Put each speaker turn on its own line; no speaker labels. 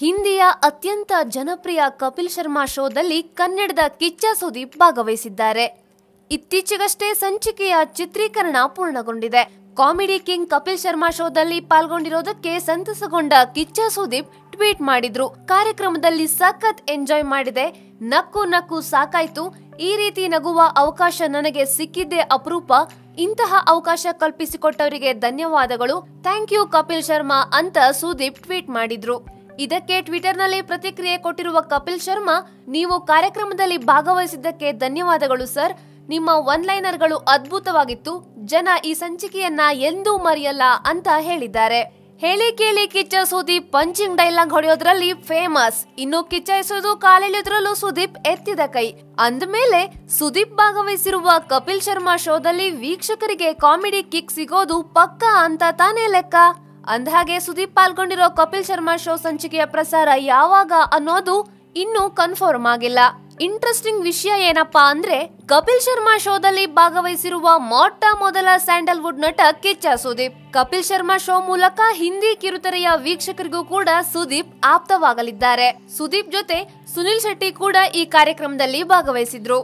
ಹಿಂದಿಯ ಅತ್ಯಂತ ಜನಪ್ರಿಯ ಕಪಿಲ್ ಶರ್ಮಾ ಶೋದಲ್ಲಿ ಕನ್ನಡದ ಕಿಚ್ಚ ಸುದೀಪ್ ಭಾಗವಹಿಸಿದ್ದಾರೆ. ಇತ್ತೀಚೆಗಷ್ಟೇ ಸಂಚಿಕೆಯ ಚಿತ್ರೀಕರಣ ಪೂರ್ಣಗೊಂಡಿದೆ. ಕಾಮಿಡಿ ಕಿಂಗ್ ಕಪಿಲ್ ಶರ್ಮಾ ಶೋದಲ್ಲಿ ಪಾಲ್ಗೊಂಡಿರೋದಕ್ಕೆ ಸಂತಸಗೊಂಡ ಕಿಚ್ಚ ಸುದೀಪ್ ಟ್ವೀಟ್ ಮಾಡಿದ್ರು. ಕಾರ್ಯಕ್ರಮದಲ್ಲಿ ಸಖತ್ ಎಂಜಾಯ್ ಮಾಡಿದೆ. ನಕ್ಕು ನಕ್ಕು ಸಾಕಾಯ್ತು. ಈ ರೀತಿ ನಗುವ ಅವಕಾಶ ನನಗೆ ಸಿಕ್ಕಿದ್ದೇ ಅಪರೂಪ. ಇಂತಹ ಅವಕಾಶ ಕಲ್ಪಿಸಿಕೊಟ್ಟವರಿಗೆ ಧನ್ಯವಾದಗಳು. ಥ್ಯಾಂಕ್ ಯು ಕಪಿಲ್ ಶರ್ಮಾ ಅಂತ ಸುದೀಪ್ ಟ್ವೀಟ್ ಮಾಡಿದ್ರು. ಇದಕ್ಕೆ ಟ್ವಿಟರ್ನಲ್ಲಿ ಪ್ರತಿಕ್ರಿಯೆ ಕೊಟ್ಟಿರುವ ಕಪಿಲ್ ಶರ್ಮಾ, ನೀವು ಕಾರ್ಯಕ್ರಮದಲ್ಲಿ ಭಾಗವಹಿಸಿದ್ದಕ್ಕೆ ಧನ್ಯವಾದಗಳು ಸರ್. ನಿಮ್ಮ ಒನ್ ಲೈನರ್ಗಳು ಅದ್ಭುತವಾಗಿತ್ತು. ಜನ ಈ ಸಂಚಿಕೆಯನ್ನ ಎಂದೂ ಮರೆಯಲ್ಲ ಅಂತ ಹೇಳಿದ್ದಾರೆ. ಹೇಳಿ ಕೇಳಿ ಕಿಚ್ಚ ಸುದೀಪ್ ಪಂಚಿಂಗ್ ಡೈಲಾಗ್ ಹೊಡೆಯೋದ್ರಲ್ಲಿ ಫೇಮಸ್. ಇನ್ನು ಕಿಚ್ಚ ಎಸೆದು ಕಾಲೆಳೆಯೋದ್ರಲ್ಲೂ ಸುದೀಪ್ ಎತ್ತಿದ ಕೈ. ಅಂದಮೇಲೆ ಸುದೀಪ್ ಭಾಗವಹಿಸಿರುವ ಕಪಿಲ್ ಶರ್ಮಾ ಶೋದಲ್ಲಿ ವೀಕ್ಷಕರಿಗೆ ಕಾಮಿಡಿ ಕಿಕ್ ಸಿಗೋದು ಪಕ್ಕಾ ಅಂತ ತಾನೇ ಲೆಕ್ಕ? ಅಂದಹಾಗೆ ಸುದೀಪ್ ಪಾಲ್ಗೊಂಡಿರೋ ಕಪಿಲ್ ಶರ್ಮಾ ಶೋ ಸಂಚಿಕೆಯ ಪ್ರಸಾರ ಯಾವಾಗ ಅನ್ನೋದು ಇನ್ನೂ ಕನ್ಫರ್ಮ್ ಆಗಿಲ್ಲ. ಇಂಟ್ರೆಸ್ಟಿಂಗ್ ವಿಷಯ ಏನಪ್ಪಾ ಅಂದ್ರೆ ಕಪಿಲ್ ಶರ್ಮಾ ಶೋದಲ್ಲಿ ಭಾಗವಹಿಸಿರುವ ಮೊಟ್ಟ ಮೊದಲ ಸ್ಯಾಂಡಲ್ವುಡ್ ನಟ ಕಿಚ್ಚ ಸುದೀಪ್. ಕಪಿಲ್ ಶರ್ಮಾ ಶೋ ಮೂಲಕ ಹಿಂದಿ ಕಿರುತೆರೆಯ ವೀಕ್ಷಕರಿಗೂ ಕೂಡ ಸುದೀಪ್ ಆಪ್ತವಾಗಲಿದ್ದಾರೆ. ಸುದೀಪ್ ಜೊತೆ ಸುನಿಲ್ ಶೆಟ್ಟಿ ಕೂಡ ಈ ಕಾರ್ಯಕ್ರಮದಲ್ಲಿ ಭಾಗವಹಿಸಿದ್ರು.